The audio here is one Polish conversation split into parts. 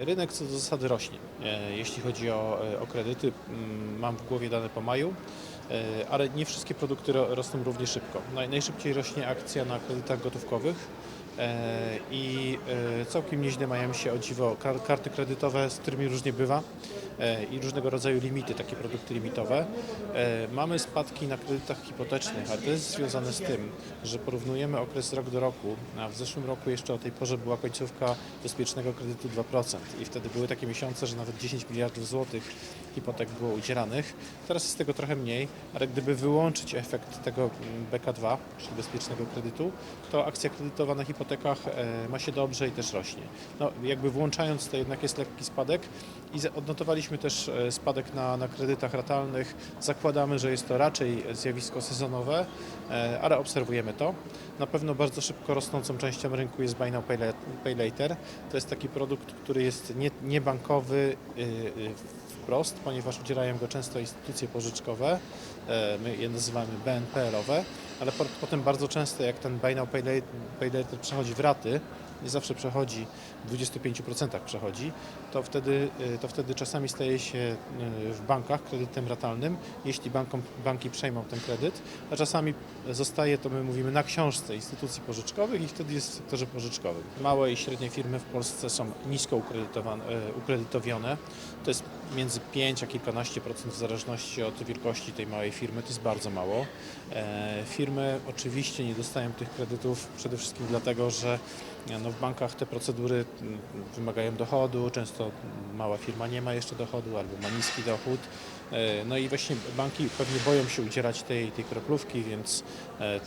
Rynek co do zasady rośnie, jeśli chodzi o, e, o kredyty. Mam w głowie dane po maju, e, ale nie wszystkie produkty ro- rosną równie szybko. Naj, najszybciej rośnie akcja na kredytach gotówkowych e, i całkiem nieźle mają się o dziwo kar, karty kredytowe, z którymi różnie bywa i różnego rodzaju limity, takie produkty limitowe. E, Mamy spadki na kredytach hipotecznych, ale to jest związane z tym, że porównujemy okres rok do roku, a w zeszłym roku jeszcze o tej porze była końcówka bezpiecznego kredytu 2% i wtedy były takie miesiące, że nawet 10 miliardów złotych hipotek było udzielanych. Teraz jest tego trochę mniej, ale gdyby wyłączyć efekt tego mm, BK2, czyli bezpiecznego kredytu, to akcja kredytowa na hipotekach e, ma się dobrze i też rośnie. No, jakby włączając to jednak jest lekki spadek i odnotowaliśmy też e, spadek na, na kredytach ratalnych. Zakładamy, że jest to raczej zjawisko sezonowe, e, ale obserwujemy to. Na pewno bardzo szybko rosnącą częścią rynku jest Buy Now Pay La- Pay Later. To jest taki produkt, który jest nie, niebankowy y, y, wprost, ponieważ udzielają go często instytucje pożyczkowe, e, my je nazywamy BNPL-owe, ale po- potem bardzo często jak ten Buy Now Pay Later, pay later przechodzi w raty, nie zawsze przechodzi, w 25% przechodzi, to wtedy, y, to wtedy czasami staje się y, w bankach kredytem ratalnym, jeśli bankom, banki przejmą ten kredyt, a czasami zostaje, to my mówimy, na książce instytucji pożyczkowych i wtedy jest w sektorze pożyczkowym. Małe i średnie firmy w Polsce są nisko ukredytowane, e, ukredytowione. To jest między 5 a kilkanaście procent w zależności od wielkości tej małej firmy, to jest bardzo mało. E, Firmy oczywiście nie dostają tych kredytów przede wszystkim dlatego, że e, no, w bankach te procedury wymagają dochodu, często mała firma nie ma jeszcze dochodu albo ma niski dochód. E, No i właśnie banki pewnie boją się udzielać tej, tej kroplówki, więc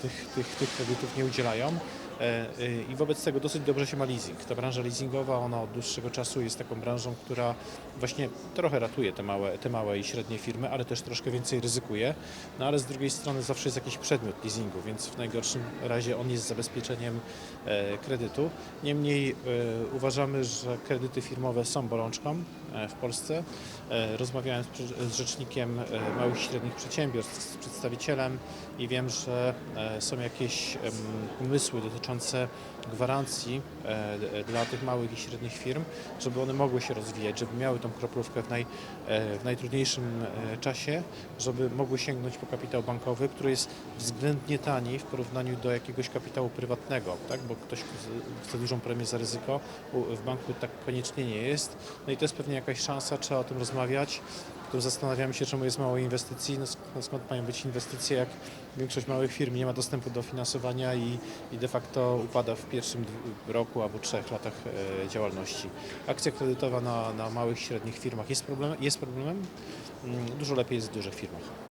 tych, tych, tych kredytów nie udzielają. E, e, I wobec tego dosyć dobrze się ma leasing. Ta branża leasingowa, ona od dłuższego czasu jest taką branżą, która właśnie trochę ratuje te małe, te małe i średnie firmy, ale też troszkę więcej ryzykuje. No ale z drugiej strony zawsze jest jakiś przedmiot leasingu, więc w najgorszym razie on jest zabezpieczeniem e, kredytu. Niemniej uważamy, że kredyty firmowe są bolączką w Polsce. Rozmawiałem z, rzecznikiem małych i średnich przedsiębiorstw, z przedstawicielem i wiem, że są jakieś pomysły dotyczące gwarancji e, dla tych małych i średnich firm, żeby one mogły się rozwijać, żeby miały tą kroplówkę w, naj, e, w najtrudniejszym e, czasie, żeby mogły sięgnąć po kapitał bankowy, który jest względnie tani w porównaniu do jakiegoś kapitału prywatnego, tak? bo ktoś chce dużą premię za ryzyko, w banku tak koniecznie nie jest. No i to jest pewnie jakaś szansa, trzeba o tym rozmawiać. Tu zastanawiamy się, czemu jest mało inwestycji, no no skąd mają być inwestycje, jak większość małych firm nie ma dostępu do finansowania i, i de facto upada w pierwszym roku albo trzech latach e, działalności. Akcja kredytowa na, na małych i średnich firmach jest problemem, jest problemem. Mm, Dużo lepiej jest w dużych firmach.